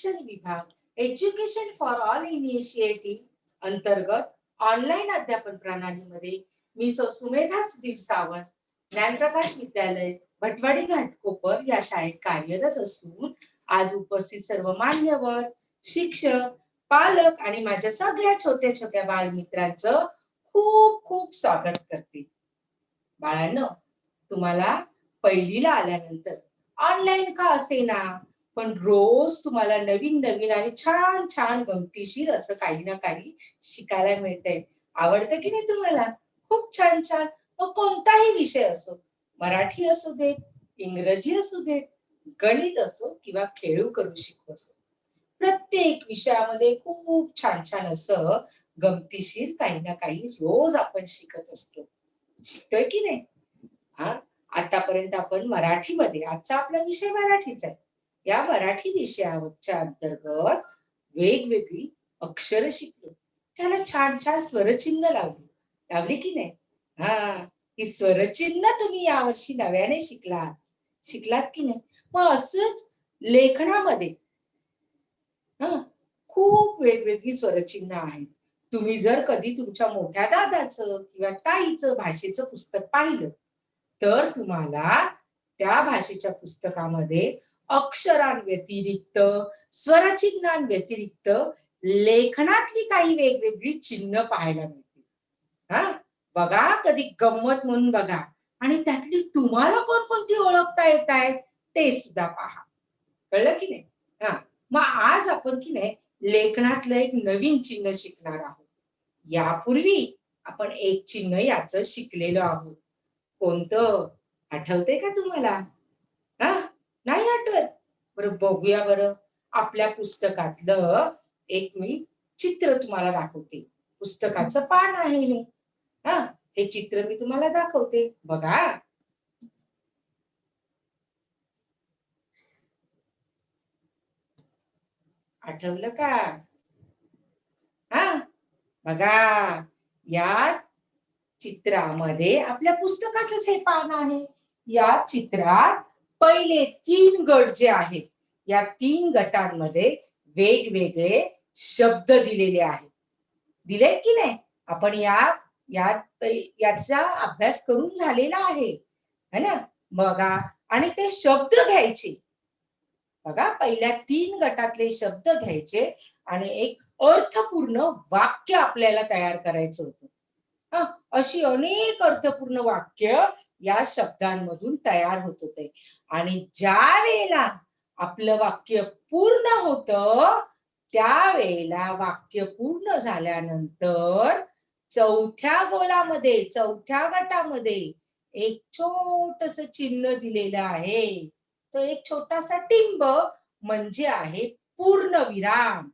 शिक्षण विभाग education for all initiative अंतर्गत ऑनलाईन अध्यापन प्रणालीमध्ये मी सौ सुमेधा सुधीर सावंत ज्ञानप्रकाश विद्यालय भटवाडी घाटकोपर या शाळेत कार्यरत असून आज उपस्थित सर्व मान्यवर शिक्षक पालक आणि माझ्या सगळ्या छोट्या छोट्या बालमित्रांचं खूप खूप स्वागत करते. बाळांनो तुम्हाला पहिलीला आल्यानंतर ऑनलाईन का असेना? पण रोज तुम्हाला नवीन नवीन आणि छान छान गमतीशीर असं काही ना काही शिकायला मिळतंय. आवडतं की नाही तुम्हाला? खूप छान छान. मग कोणताही विषय असो मराठी असू देत इंग्रजी असू देत गणित असो किंवा खेळू करू शिकू असो प्रत्येक विषयामध्ये खूप छान छान असं गमतीशीर काही ना काही रोज आपण शिकत असतो. शिकतोय की नाही? हा आतापर्यंत आपण मराठीमध्ये आजचा आपला विषय मराठीच आहे. या मराठी विषयाच्या अंतर्गत वेगवेगळी अक्षर शिकलो. त्याला छान छान स्वरचिन्ह लावली. लावली की नाही? हा ही स्वरचिन्ह तुम्ही यावर्षी नव्याने शिकलात. शिकलात की नाही? मग असंच लेखनामध्ये हा खूप वेगवेगळी स्वरचिन्ह आहेत. तुम्ही जर कधी तुमच्या मोठ्या दादाचं किंवा ताईचं भाषेचं पुस्तक पाहिलं तर तुम्हाला त्या भाषेच्या पुस्तकामध्ये अक्षरांव्यतिरिक्त स्वरचिन्हांव्यतिरिक्त लेखनातली काही वेगवेगळी चिन्ह पाहायला मिळतील. हा? बघा कधी गंमत म्हणून बघा. आणि त्यातली तुम्हाला कोणकोणती ओळखता येत आहेत ते सुद्धा पहा. कळलं की नाही? हा. मग आज आपण की नाही लेखनातलं एक नवीन चिन्ह शिकणार आहोत. यापूर्वी आपण एक चिन्ह याच शिकलेलो आहोत. कोणतं? आठवते का तुम्हाला? हा? नाही आठवत. बरं बघूया बरं. आपल्या पुस्तकातलं एक मी चित्र तुम्हाला दाखवते. पुस्तकाचं पान आहे हे. हा हे चित्र मी तुम्हाला दाखवते. बघा. आठवलं का? हा बघा. या चित्रामध्ये आपल्या पुस्तकाचंच हे पान आहे. या चित्रात पहिले तीन गट जे आहेत या तीन गटांमध्ये वेगवेगळे शब्द दिलेले आहेत. दिलेत की नाही? आपण या याचा अभ्यास करून झालेला आहे. है ना? बघा. आणि ते शब्द घ्यायचे. बघा पहिल्या तीन गटातले शब्द घ्यायचे आणि एक अर्थपूर्ण वाक्य आपल्याला तयार करायचं होतं. हा? अशी अनेक अर्थपूर्ण वाक्य या शब्दांमधून तयार होत होते. आणि ज्या वेळेला आपलं वाक्य पूर्ण होत त्यावेळेला वाक्य पूर्ण झाल्यानंतर चौथ्या गोलामध्ये चौथ्या गटामध्ये एक छोटस चिन्ह दिलेलं आहे. तो एक छोटासा टिंब म्हणजे आहे पूर्ण विराम.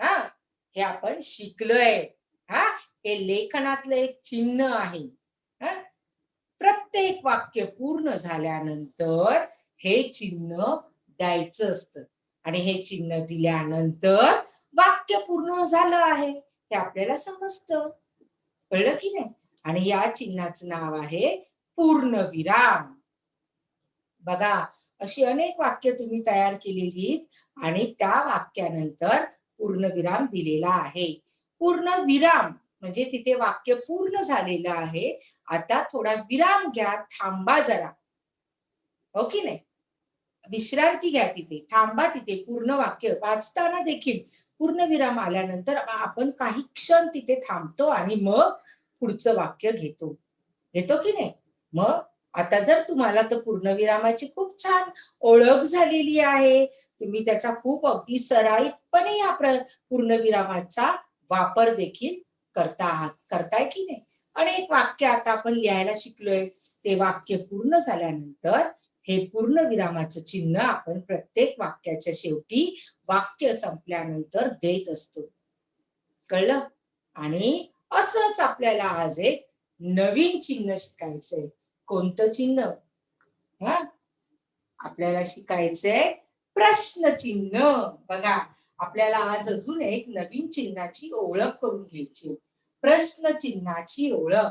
हा हे आपण शिकलोय. हा हे लेखनातलं एक चिन्ह आहे. प्रत्येक वाक्य पूर्ण झाल्यानंतर हे चिन्ह द्यायचं असतं. आणि हे चिन्ह दिल्यानंतर वाक्य पूर्ण झालं आहे हे आपल्याला समजतं. कळलं की नाही? आणि या चिन्हाचं नाव आहे पूर्ण विराम बघा अशी अनेक वाक्य तुम्ही तयार केलेली आणि त्या वाक्यानंतर पूर्णविराम दिलेला आहे. पूर्ण विराम म्हणजे तिथे वाक्य पूर्ण झालेलं आहे. आता थोडा विराम घ्या थांबा जरा. हो की नाही? विश्रांती घ्या तिथे थांबा तिथे पूर्ण वाक्य. वाचताना देखील पूर्ण विराम आल्यानंतर आपण काही क्षण तिथे थांबतो आणि मग पुढचं वाक्य घेतो. घेतो की नाही? मग आता जर तुम्हाला तर पूर्णविरामाची खूप छान ओळख झालेली आहे. तुम्ही त्याचा खूप अगदी सराईतपणे या पूर्णविरामाचा वापर देखील करता आहात करताय की नाही? अनेक वाक्य आता आपण लिहायला शिकलोय. ते वाक्य पूर्ण झाल्यानंतर हे पूर्ण विरामाचं चिन्ह आपण प्रत्येक वाक्याच्या शेवटी वाक्य संपल्यानंतर देत असतो. कळलं? आणि असंच आपल्याला आज एक नवीन चिन्ह शिकायचंय. कोणतं चिन्ह? हा? आपल्याला शिकायचंय प्रश्न चिन्ह. बघा आपल्याला आज अजून एक नवीन चिन्हाची ओळख करून घ्यायची प्रश्न चिन्हाची ओळख.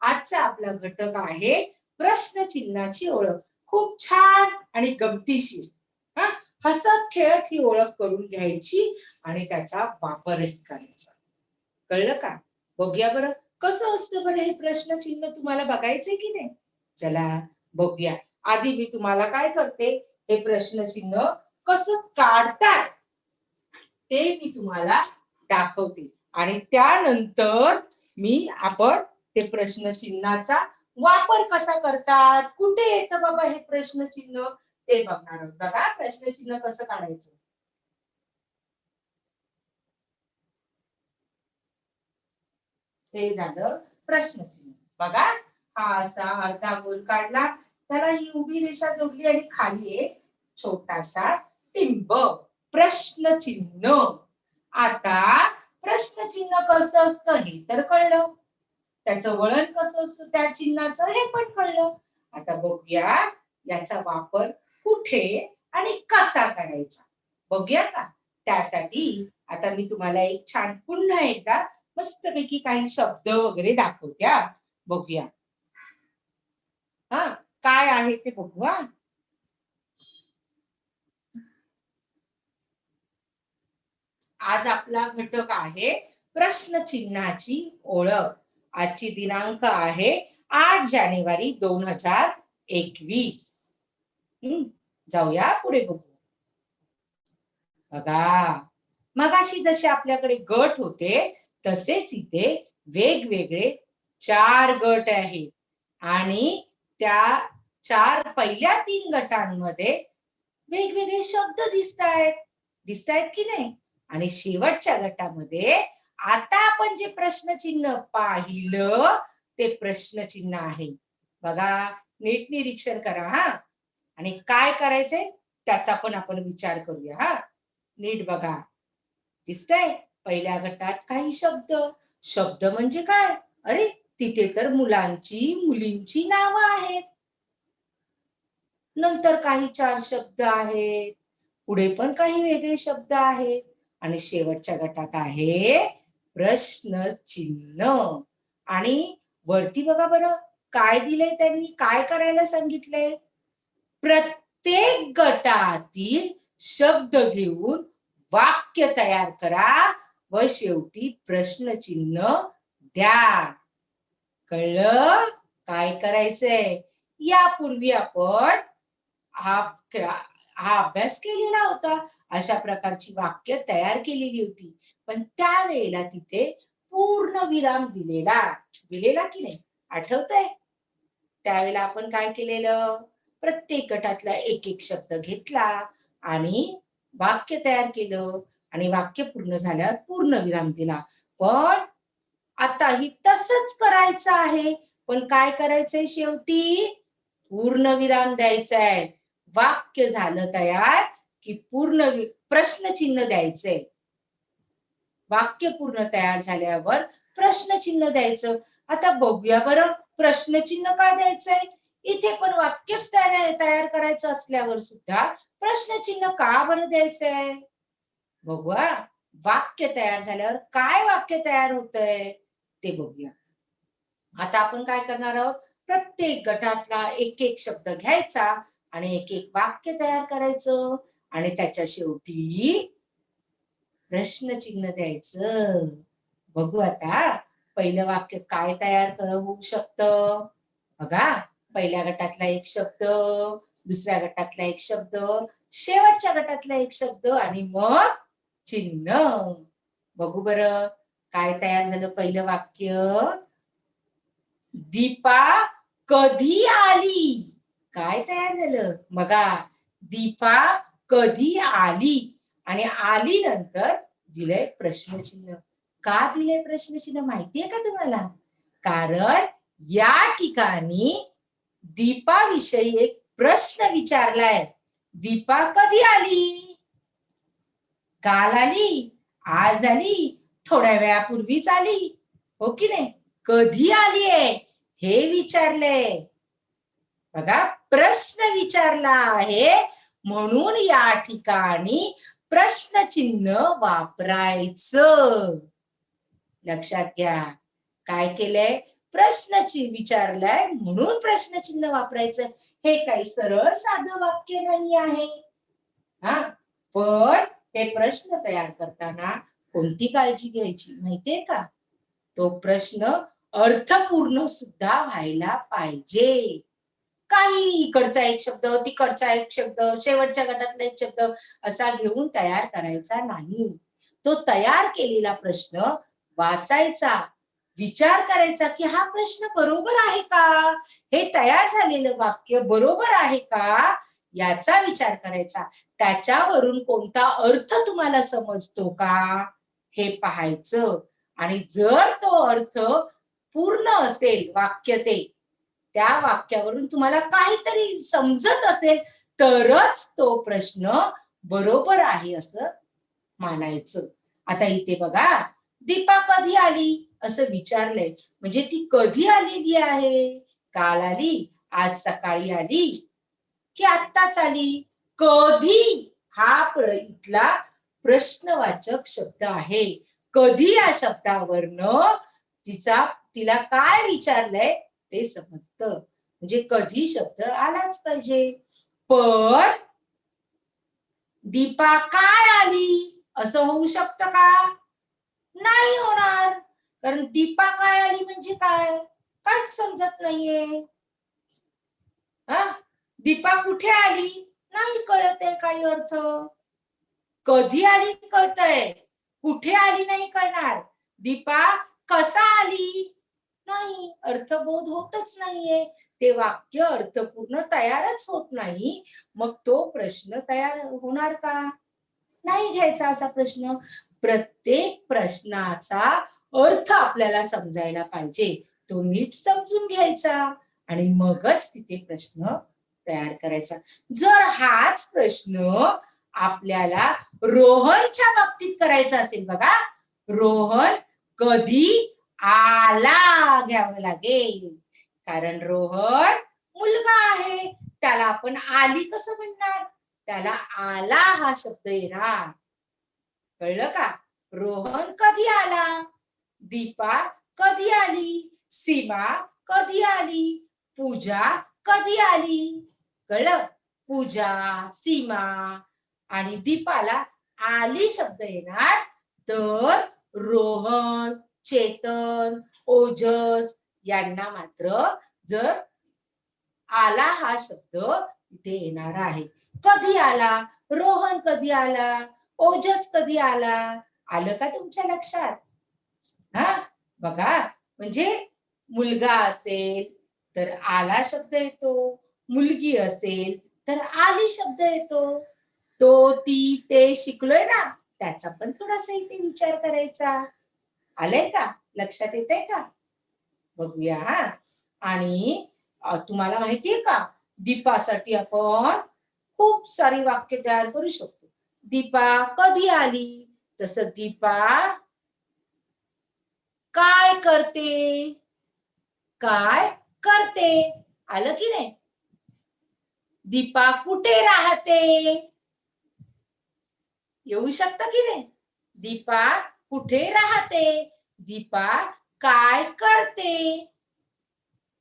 आजचा आपला घटक आहे प्रश्नचिन्हाची ओळख. खूप छान आणि गमतीशीर. हा? हसत खेळत ही ओळख करून घ्यायची आणि त्याचा वापरही करायचा. कळलं का? बघूया बरं. कसं असतं बरं हे प्रश्नचिन्ह तुम्हाला बघायचंय की नाही? चला बघूया. आधी मी तुम्हाला काय करते? हे प्रश्नचिन्ह कसं काढतात ते मी तुम्हाला दाखवते. आणि त्यानंतर मी आपण ते प्रश्नचिन्हाचा वापर कसा करतात? कुठे येतं बाबा हे प्रश्नचिन्ह? ते बघणार आहोत. बघा प्रश्नचिन्ह कसं काढायचं? हे झालं प्रश्नचिन्ह. बघा हा असा अर्धा गोल काढला. त्याला ही उभी रेषा जोडली आणि खाली एक छोटासा टिंब. प्रश्नचिन्ह. आता प्रश्नचिन्ह कसं असतं हे तर कळलं. त्याचं वळण कसं असतं त्या चिन्हाचं हे पण कळलं. आता बघूया याचा वापर कुठे आणि कसा करायचा. बघूया का? त्यासाठी आता मी तुम्हाला एक छान पुन्हा एकदा मस्तपैकी काही शब्द वगैरे दाखवत्या बघूया. हा काय आहे ते बघू आज आपला घटक आहे प्रश्नचिन्हाची ओळख. आजची दिनांक आहे आठ जानेवारी दोन हजार एकवीस. हम्म जाऊया पुढे बघू. बघा मगाशी जसे आपल्याकडे गट होते तसेच इथे वेगवेगळे चार गट आहेत. आणि त्या चार पहिल्या तीन गटांमध्ये वेगवेगळे शब्द दिसत आहेत दिसत आहेत की नाही? आणि शेवटच्या गटामध्ये आता आपण जे प्रश्नचिन्ह पाहिलं ते प्रश्नचिन्ह आहे. बघा नीट निरीक्षण करा हा. आणि काय करायचंय? त्याचा पण आपण विचार करूया हा. नीट बघा. दिसतंय? पहिल्या गटात काही शब्द. शब्द म्हणजे काय? अरे तिथे तर मुलांची मुलींची नावं आहेत. नंतर काही चार शब्द आहेत. पुढे पण काही वेगळे शब्द आहेत. आणि शेवटच्या गटात आहे प्रश्न चिन्ह. आणि वरती बघा बरं काय दिलंय त्यांनी? काय करायला सांगितलंय? प्रत्येक गटातील शब्द घेऊन वाक्य तयार करा व शेवटी प्रश्नचिन्ह द्या. कळलं? काय करायचंय? यापूर्वी आपण हा हा अभ्यास केलेला होता. अशा प्रकारची वाक्य तयार केलेली होती. पण त्यावेळेला तिथे पूर्ण विराम दिलेला दिलेला की नाही? आठवतंय? त्यावेळेला आपण काय केलेलं? प्रत्येक गटातला एक एक शब्द घेतला आणि वाक्य तयार केलं आणि वाक्य पूर्ण झाल्यावर पूर्ण विराम दिला. पण आताही तसंच करायचं आहे. पण काय करायचंय शेवटी? पूर्ण विराम द्यायचा आहे वाक्य झालं तयार की पूर्ण प्रश्नचिन्ह द्यायचंय. वाक्य पूर्ण तयार झाल्यावर प्रश्नचिन्ह द्यायचं. आता बघूया बरं प्रश्नचिन्ह का द्यायचंय? इथे पण वाक्यच तयार तयार करायचं असल्यावर सुद्धा प्रश्नचिन्ह का बरं द्यायचंय? बघूया वाक्य तयार झाल्यावर काय वाक्य तयार होतंय? ते बघूया. आता आपण काय करणार आहोत? प्रत्येक गटातला एक एक शब्द घ्यायचा आणि एक एक वाक्य तयार करायचं. आणि त्याच्या शेवटी प्रश्नचिन्ह द्यायचं. बघू आता पहिलं वाक्य काय तयार होऊ शकत? बघा पहिल्या गटातला एक शब्द दुसऱ्या गटातला एक शब्द शेवटच्या गटातला एक शब्द आणि मग चिन्ह. बघू बर काय तयार झालं पहिलं वाक्य? दीपा कधी आली? काय तयार झालं? मगा दीपा कधी आली? आणि आली नंतर दिलंय प्रश्नचिन्ह. का दिलंय प्रश्नचिन्ह माहितीये का तुम्हाला? कारण या ठिकाणी दीपाविषयी एक प्रश्न विचारलाय. दीपा कधी आली? काल आली? आज आली? थोड्या वेळापूर्वीच आली? हो की नाही? कधी आली आहे हे विचारले बघा प्रश्न विचारला आहे. म्हणून या ठिकाणी प्रश्नचिन्ह वापरायचं. लक्षात घ्या. काय केलंय? प्रश्नची विचारलाय म्हणून प्रश्नचिन्ह वापरायचं. हे काही सरळ साधं वाक्य नाही आहे. हा? पण हे प्रश्न तयार करताना कोणती काळजी घ्यायची? माहितीये का? तो प्रश्न अर्थपूर्ण सुद्धा व्हायला पाहिजे. काही इकडचा एक शब्द तिकडचा एक शब्द शेवटच्या गटातला एक शब्द असा घेऊन तयार करायचा नाही. तो तयार केलेला प्रश्न वाचायचा विचार करायचा की हा प्रश्न बरोबर आहे का? हे तयार झालेलं वाक्य बरोबर आहे का? याचा विचार करायचा. त्याच्यावरून कोणता अर्थ तुम्हाला समजतो का? हे पाहायचं. आणि जर तो अर्थ पूर्ण असेल वाक्य ते त्या वाक्यावरून तुम्हाला काहीतरी समजत असेल तरच तो प्रश्न बरोबर आहे असं मानायचं. आता इथे बघा दीपा कधी आली? असं विचारलंय. म्हणजे ती कधी आलेली आहे? काल आली? आज सकाळी आली? की आत्ताच आली? कधी? हा प्र इथला प्रश्नवाचक शब्द आहे. कधी या शब्दावरनं तिचा तिला काय विचारलंय? ते समजतं. म्हणजे कधी शब्द आलाच पाहिजे. पण दीपा काय आली? असं होऊ शकतं का? नाही होणार. कारण दीपा काय आली म्हणजे काय? काहीच समजत नाहीये. हा? दीपा कुठे आली? नाही कळत आहे काही अर्थ. कधी आली कळतय. कुठे आली नाही कळणार. दीपा कसा आली? नाही अर्थबोध होतच नाहीये. ते वाक्य अर्थपूर्ण तयारच होत नाही. मग तो प्रश्न तयार होणार का? नाही घ्यायचा असा प्रश्न. प्रत्येक प्रश्नाचा अर्थ आपल्याला समजायला पाहिजे. तो नीट समजून घ्यायचा आणि मगच तिथे प्रश्न तयार करायचा. जर हाच प्रश्न आपल्याला रोहनच्या बाबतीत करायचा असेल बघा. रोहन कधी आला घ्यावं लागेल. कारण रोहन मुलगा आहे. त्याला आपण आली कसं म्हणणार? त्याला आला हा शब्द येणार. कळलं का? रोहन कधी आला? दीपा कधी आली? सीमा कधी आली? पूजा कधी आली? कळलं? पूजा सीमा आणि दीपाला आली शब्द येणार. तर रोहन चेतन ओजस यांना मात्र जर आला हा शब्द तिथे येणार आहे. कधी आला? रोहन कधी आला? ओजस कधी आला? आलं का तुमच्या लक्षात? हा? बघा म्हणजे मुलगा असेल तर आला शब्द येतो. मुलगी असेल तर आली शब्द येतो. तो ती ते शिकलोय ना त्याचा पण थोडासा इथे विचार करायचा. आलंय का? लक्षात येते का? बघूया. हा आणि तुम्हाला माहितीये का? दीपासाठी आपण खूप सारी वाक्य तयार करू शकतो. दीपा कधी आली? तस दीपा काय करते? काय करते? आलं की नाही? दीपा कुठे राहते? येऊ शकतं की नाही? दीपा कुठे राहते? दीपा काय करते?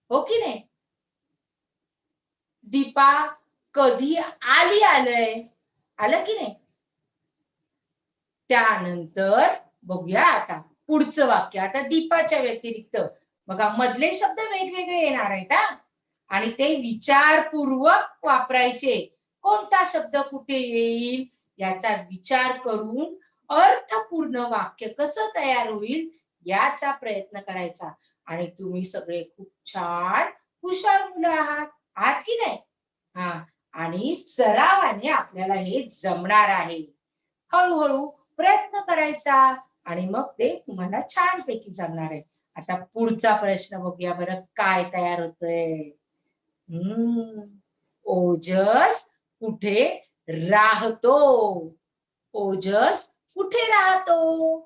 हो की नाही? दीपा कधी आली आलंय? आलं की नाही? त्यानंतर बघूया आता पुढचं वाक्य. आता दीपाच्या व्यतिरिक्त. बघा मधले शब्द वेगवेगळे येणार आहेत हा. आणि ते विचारपूर्वक वापरायचे. कोणता शब्द कुठे येईल? याचा विचार करून अर्थपूर्ण वाक्य कसं तयार होईल याचा प्रयत्न करायचा. आणि तुम्ही सगळे खूप छान हुशार मुलं आहात. आहात की नाही? हा. आणि सरावाने आपल्याला हे जमणार आहे. हळूहळू प्रयत्न करायचा आणि मग ते तुम्हाला छानपैकी जमणार आहे. आता पुढचा प्रश्न बघूया बरं काय तयार होतोय. हम्म. ओजस कुठे राहतो? ओजस कुठे राहतो?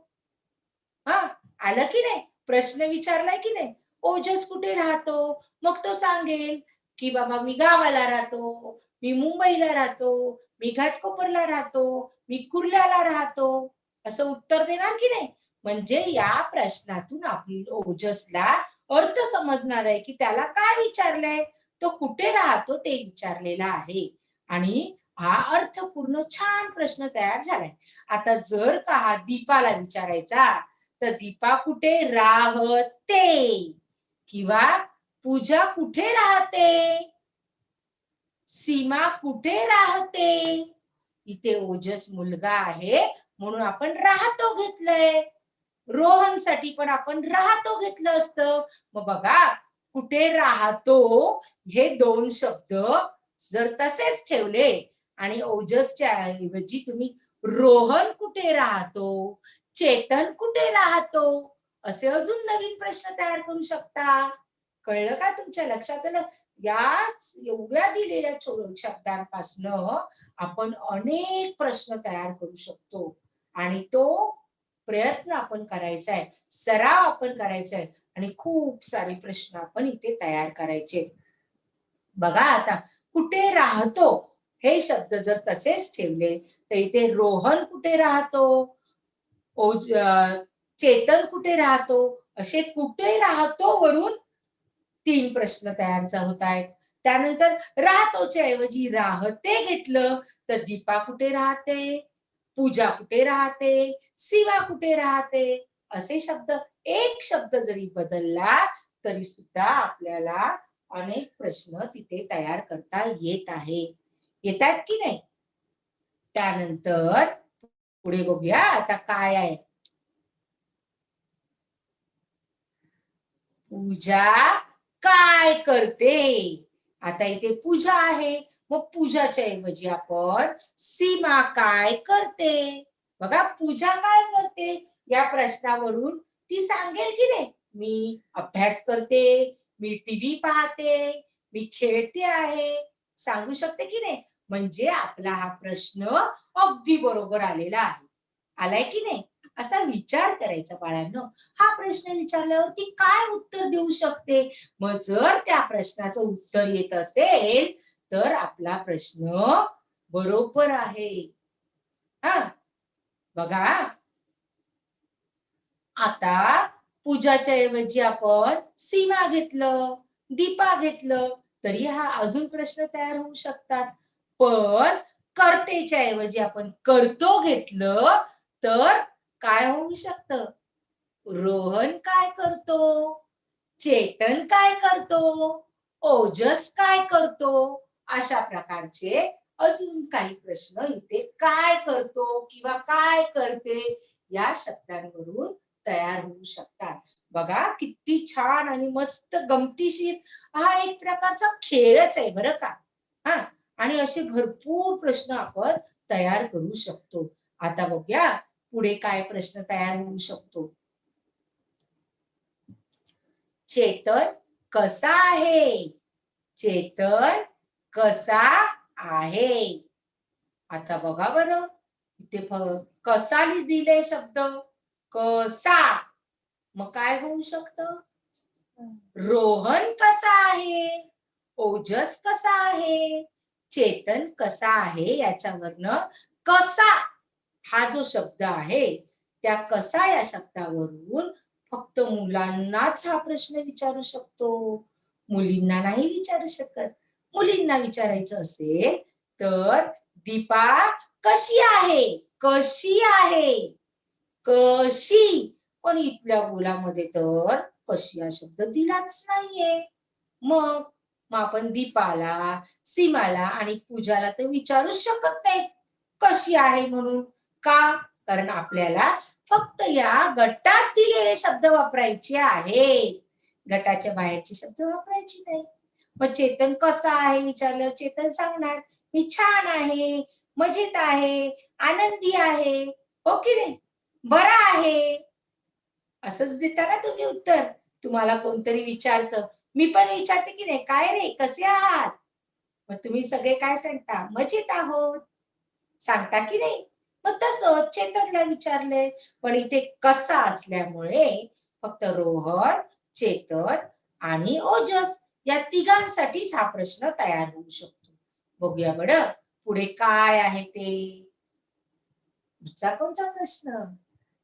हा आलं की नाही? प्रश्न विचारलाय की नाही? ओजस कुठे राहतो? मग तो सांगेल की बाबा मी गावाला राहतो मी मुंबईला राहतो मी घाटकोपरला राहतो मी कुर्ल्याला राहतो. असं उत्तर देणार की नाही? म्हणजे या प्रश्नातून आपली ओजसला अर्थ समजणार आहे की त्याला काय विचारलंय? तो कुठे राहतो ते विचारलेला आहे. आणि हा अर्थपूर्ण छान प्रश्न तयार झालाय. आता जर का हा दीपाला विचारायचा तर दीपा कुठे राहते? किंवा पूजा कुठे राहते? सीमा कुठे राहते? इथे ओजस मुलगा आहे म्हणून आपण राहतो घेतलंय. रोहनसाठी पण आपण राहतो घेतलं असतं. मग बघा कुठे राहतो हे दोन शब्द जर तसेच ठेवले आणि ओजसच्या ऐवजी तुम्ही रोहन कुठे राहतो? चेतन कुठे राहतो? असे अजून नवीन प्रश्न तयार करू शकता. कळलं का तुमच्या लक्षात? आलं या एवढ्या दिलेल्या शब्दांपासनं आपण अनेक प्रश्न तयार करू शकतो. आणि तो प्रयत्न आपण करायचा आहे सराव आपण करायचा आहे आणि खूप सारे प्रश्न आपण इथे तयार करायचे बघा आता कुठे राहतो? हे शब्द जर तसेच ठेवले तर इथे रोहन कुठे राहतो? चेतन कुठे राहतो? असे कुठे राहतो वरून तीन प्रश्न तयार होत आहेत. त्यानंतर राहतोच्या ऐवजी राहते घेतलं तर दीपा कुठे राहते? पूजा कुठे राहते? सीमा कुठे राहते? असे शब्द एक शब्द जरी बदलला तरी सुद्धा आपल्याला अनेक प्रश्न तिथे तयार करता येत आहे येतात की नाही? त्यानंतर पुढे बघूया आता काय आहे? पूजा काय करते? आता इथे पूजा आहे. मग पूजाच्या ऐवजी आपण सीमा काय करते? बघा पूजा काय करते? या प्रश्नावरून ती सांगेल की नाही? मी अभ्यास करते मी टीव्ही पाहते मी खेळते आहे. सांगू शकते की नाही? म्हणजे आपला हा प्रश्न अगदी बरोबर आलेला आहे. आलाय की नाही? असा विचार करायचा बाळांनो. हा प्रश्न विचारल्यावर ती काय उत्तर देऊ शकते? मग जर त्या प्रश्नाचं उत्तर येत असेल तर आपला प्रश्न बरोबर आहे. हा? बघा. आता पूजाच्या ऐवजी आपण सीमा घेतलं दीपा घेतलं तरी हा अजून प्रश्न तयार होऊ शकतात. पण करतेच्या ऐवजी आपण करतो घेतलं तर काय होऊ शकत? रोहन काय करतो? चेतन काय करतो? ओजस काय करतो? अशा प्रकारचे अजून काही प्रश्न इथे काय करतो किंवा काय करते या शब्दांवरून तयार होऊ शकतात. बघा किती छान आणि मस्त गमतीशीर हा एक प्रकारचा खेळच आहे बरं का? हा. आणि असे भरपूर प्रश्न आपण तयार करू शकतो. आता बघूया पुढे काय प्रश्न तयार होऊ शकतो? चेतन कसा आहे? चेतन कसा आहे? आता बघा बरं. इथे कसा दिले शब्द? कसा? मग काय होऊ शकत? रोहन कसा आहे? ओजस कसा आहे? चेतन कसा आहे याच्यावरनं कसा हा जो शब्द आहे त्या कसा या शब्दावरून फक्त मुलांनाच हा प्रश्न विचारू शकतो? मुलींना नाही विचारू शकत. मुलींना विचारायचं असेल तर दीपा कशी आहे? कशी आहे? कशी? पण इथल्या बोलामध्ये तर कशी हा शब्द दिलाच नाहीये. मग मग आपण दीपाला सीमाला आणि पूजाला तर विचारूच शकत नाही. कशी आहे म्हणून? का? कारण आपल्याला फक्त या गटात दिलेले शब्द वापरायचे आहेत गटाच्या बाहेरचे शब्द वापरायचे नाही. मग चेतन कसा आहे विचारल्यावर चेतन सांगणार मी छान आहे मजेत आहे आनंदी आहे. हो की नाही? बरा आहे. असंच देता ना तुम्ही उत्तर. तुम्हाला कोणतरी विचारतं मी पण विचारते की नाही काय रे कसे आहात? मग तुम्ही सगळे काय सांगता? मजेत आहोत. सांगता की नाही? मग तसं चेतनला विचारले पण इथे कसा असल्यामुळे फक्त रोहन चेतन आणि ओजस या तिघांसाठीच हा प्रश्न तयार होऊ शकतो. बघूया बड पुढे काय आहे ते? पुढचा कोणता प्रश्न?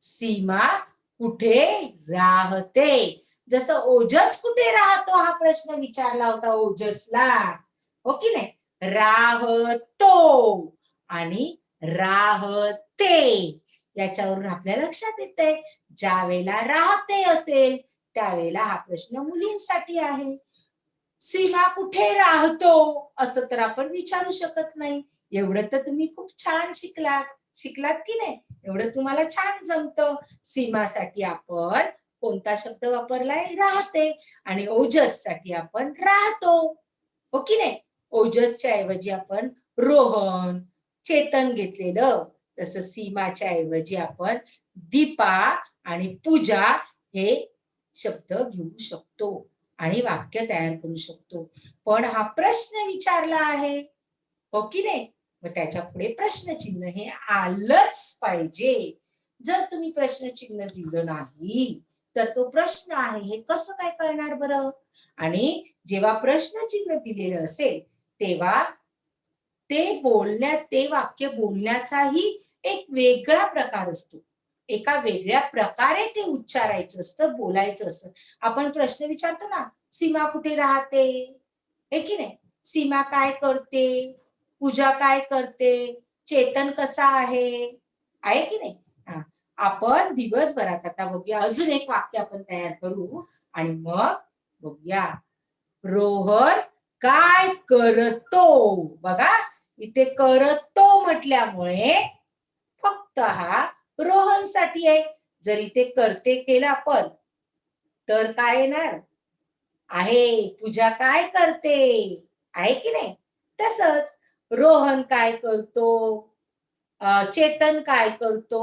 सीमा कुठे राहते? जसं ओजस कुठे राहतो हा प्रश्न विचारला होता ओजसला. हो की नाही? राहतो आणि राहते. याच्यावरून आपल्या लक्षात येते ज्या वेळेला राहते असेल त्यावेळेला हा प्रश्न मुलींसाठी आहे. सीमा कुठे राहतो? असं तर आपण विचारू शकत नाही. एवढं तर तुम्ही खूप छान शिकलात. शिकलात की नाही? एवढं तुम्हाला छान जमतं. सीमासाठी आपण कोणता शब्द वापरलाय? राहते. आणि ओजससाठी आपण राहतो. हो की नाही? ओजसच्या ऐवजी आपण रोहन चेतन घेतलेलं. तसं सीमाच्या ऐवजी आपण दीपा आणि पूजा हे शब्द घेऊ शकतो आणि वाक्य तयार करू शकतो. पण हा प्रश्न विचारला आहे. हो की नाही? मग त्याच्या पुढे प्रश्नचिन्ह हे आलंच पाहिजे. जर तुम्ही प्रश्नचिन्ह दिलं नाही तर तो प्रश्न आहे हे कसं काय कळणार बरं? आणि जेव्हा प्रश्नचिन्ह दिलेलं असेल तेव्हा ते बोलण्यात ते वाक्य बोलण्याचाही एक वेगळा प्रकार असतो. एका वेगळ्या प्रकारे ते उच्चारायचं असतं बोलायचं असतं. आपण प्रश्न विचारतो ना सीमा कुठे राहते? हे की नाही? सीमा काय करते? पूजा काय करते? चेतन कसा आहे? आहे की नाही? हा. आपण दिवसभरात आता बघूया अजून एक वाक्य आपण तयार करू आणि मग बघूया. रोहन काय करतो? बघा इथे करतो म्हटल्यामुळे फक्त हा रोहनसाठी आहे. जर इथे करते केलं आपण तर काय येणार? आहे पूजा काय करते? आहे की नाही? तसंच रोहन काय करतो? चेतन काय करतो?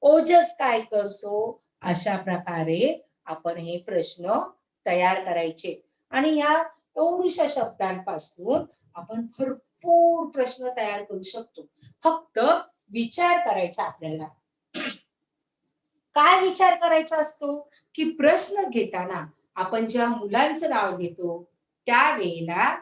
ओजस काय करतो? अशा प्रकारे आपण हे प्रश्न तयार करायचे. आणि ह्या एवढ्याशा शब्दांपासून आपण भरपूर प्रश्न तयार करू शकतो. फक्त विचार करायचा आपल्याला. काय विचार करायचा असतो? की प्रश्न घेताना आपण ज्या मुलांचं नाव घेतो त्यावेळेला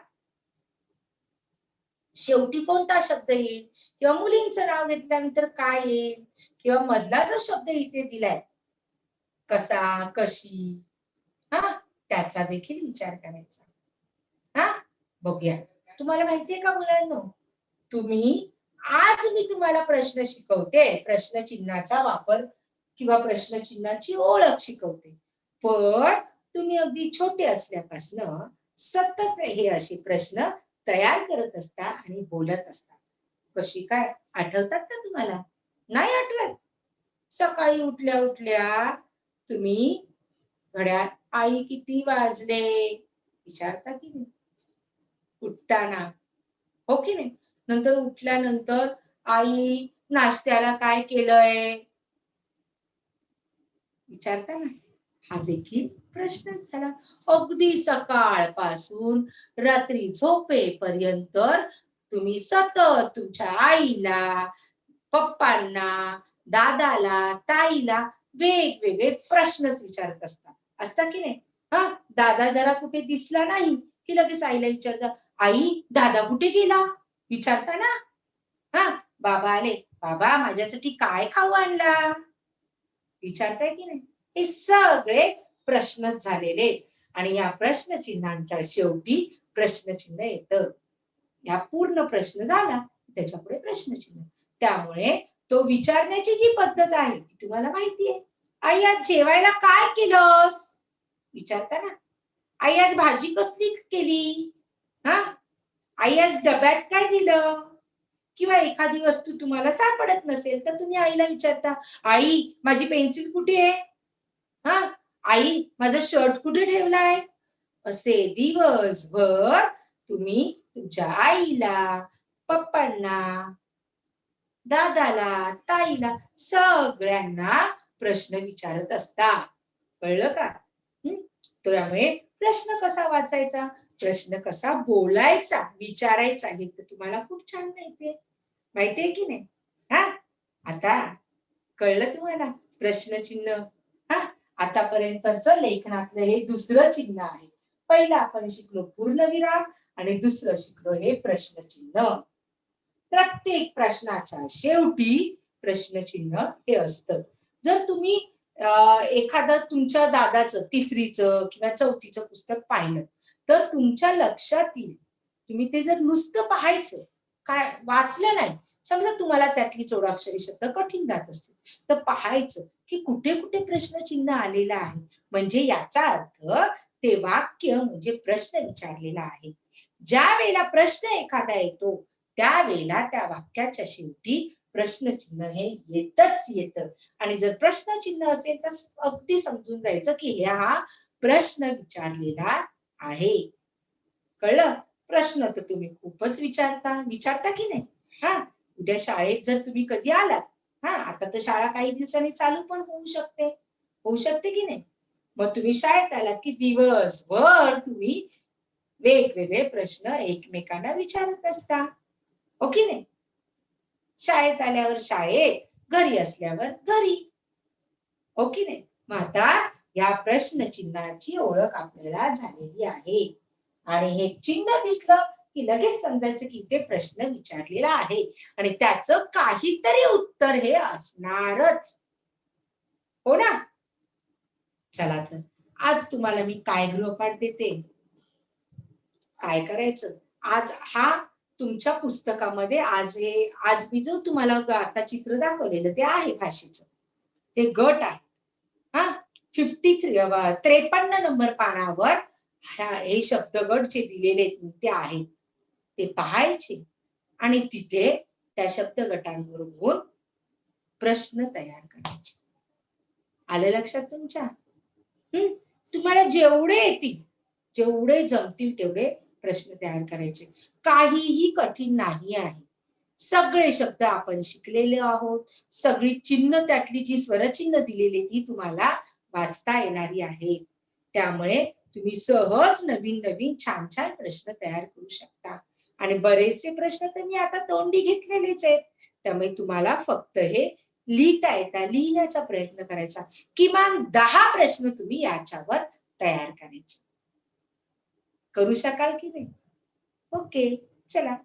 शेवटी कोणता शब्द येईल? किंवा मुलींचं नाव घेतल्यानंतर काय येईल? किंवा मधला जो शब्द इथे दिलाय कसा कशी हा त्याचा देखील विचार करायचा. हा बघूया. तुम्हाला माहितीये का मुलांनो? तुम्ही आज मी तुम्हाला प्रश्न शिकवते. प्रश्नचिन्हाचा वापर किंवा प्रश्नचिन्हाची ओळख शिकवते. पण तुम्ही अगदी छोटे असल्यापासनं सतत हे असे प्रश्न तयार करत असता आणि बोलत असता. कशी काय? आठवतात का तुम्हाला? नाही आठवत. सकाळी उठल्या उठल्या तुम्ही घड्याळ आई किती वाजले? विचारता की नाही? उठताना. हो की नाही? नंतर उठल्यानंतर आई नाश्त्याला काय केलंय? विचारता ना. हा देखील प्रश्न झाला. अगदी सकाळपासून रात्री झोपेपर्यंत तुम्ही सतत तुमच्या आईला पप्पांना दादाला ताईला वेगवेगळे प्रश्नच विचारत असता असता की नाही? हा दादा जरा कुठे दिसला नाही की लगेच आईला विचारता आई दादा कुठे गेला? विचारता ना. हा बाबा आले बाबा माझ्यासाठी काय खाऊ आणला? विचारताय की नाही? हे सगळे प्रश्नच झालेले आणि या प्रश्नचिन्हांच्या शेवटी प्रश्नचिन्ह येतं. या पूर्ण प्रश्न झाला त्याच्यापुढे प्रश्नचिन्ह. त्यामुळे तो विचारण्याची जी पद्धत आहे ती तुम्हाला माहिती आहे आई आज जेवायला काय केलंस? विचारता ना आई आज भाजी कसली केली? हा? आई आज डब्यात काय दिलं? किंवा एखादी वस्तू तुम्हाला सापडत नसेल तर तुम्ही आईला विचारता आई माझी पेन्सिल कुठे आहे? हा? आई माझा शर्ट कुठे ठेवलाय? असे दिवसभर तुम्ही तुमच्या आईला पप्पांना दादाला ताईला सगळ्यांना प्रश्न विचारत असता. कळलं का? हम्म? त्यामुळे प्रश्न कसा वाचायचा? प्रश्न कसा बोलायचा? विचारायचा? हे तर तुम्हाला खूप छान माहितीये. माहितीये की नाही? हा? आता कळलं तुम्हाला? प्रश्नचिन्ह हा? आतापर्यंतच लेखनातलं हे दुसरं चिन्ह आहे. पहिलं आपण शिकलो पूर्णविराम आणि दुसरं शिकलो हे प्रश्नचिन्ह प्रत्येक प्रश्नाच्या शेवटी प्रश्नचिन्ह हे असतं. जर तुम्ही एखादं तुमच्या दादाचं तिसरीचं किंवा चौथीचं पुस्तक पाहिलं तर तुमच्या लक्षात येईल तुम्ही ते जर नुसतं पाहायचं काय वाचलं नाही समजा तुम्हाला त्यातली चौडाक्षरी शब्द कठीण जात असतील तर पाहायचं की कुठे कुठे प्रश्नचिन्ह आलेलं आहे. म्हणजे याचा अर्थ ते वाक्य म्हणजे प्रश्न विचारलेला आहे. ज्या वेळेला प्रश्न एखादा येतो त्यावेळेला त्या वाक्याच्या शेवटी प्रश्नचिन्ह हे येतच येतं. आणि जर प्रश्नचिन्ह असेल तर अगदी समजून जायचं की हे हा प्रश्न विचारलेला आहे. कळलं? प्रश्न तर तुम्ही खूपच विचारता. विचारता की नाही? हा? उद्या शाळेत जर तुम्ही कधी आलात? हा? आता तर शाळा काही दिवसांनी चालू पण होऊ शकते. होऊ शकते की नाही? मग तुम्ही शाळेत आलात की दिवसभर तुम्ही वेगवेगळे प्रश्न एकमेकांना विचारत असता. हो की नाही? शाळेत आल्यावर शाळेत घरी असल्यावर घरी. हो की नाही? मग आता या प्रश्नचिन्हाची ओळख आपल्याला झालेली आहे. आणि हे चिन्ह दिसलं की लगेच समजायचं की ते प्रश्न विचारलेला आहे. आणि त्याचं काहीतरी उत्तर हे असणारच. हो ना? चला तर. आज तुम्हाला मी काय गृहपाठ देते? काय करायचं? आज हा तुमच्या पुस्तकामध्ये आज हे आज मी जो तुम्हाला आता चित्र दाखवलेलं ते आहे फाशीचं. ते गट आहे. हा? फिफ्टी थ्री त्रेपन्न नंबर पानावर हे शब्दगट जे दिलेले ते आहेत ते पाहायचे. आणि तिथे त्या शब्द गटांवरून प्रश्न तयार करायचे. आलं लक्षात तुमच्या? हम्म तुम्हाला जेवढे येतील जेवढे जमतील तेवढे प्रश्न तयार करायचे. काहीही कठीण नाही आहे. सगळे शब्द आपण शिकलेले आहोत. सगळी चिन्ह त्यातली जी स्वरचिन्ह दिलेली ती तुम्हाला वाचता येणारी आहे. त्यामुळे तुम्ही सहज नवीन नवीन छान छान प्रश्न तयार करू शकता. आणि बरेचसे प्रश्न तर मी आता तोंडी घेतलेलेच आहेत. त्यामुळे तुम्हाला फक्त हे लिहिता येता लिहिण्याचा प्रयत्न करायचा. किमान दहा प्रश्न तुम्ही याच्यावर तयार करायचे. करू शकाल की नाही? ओके चला.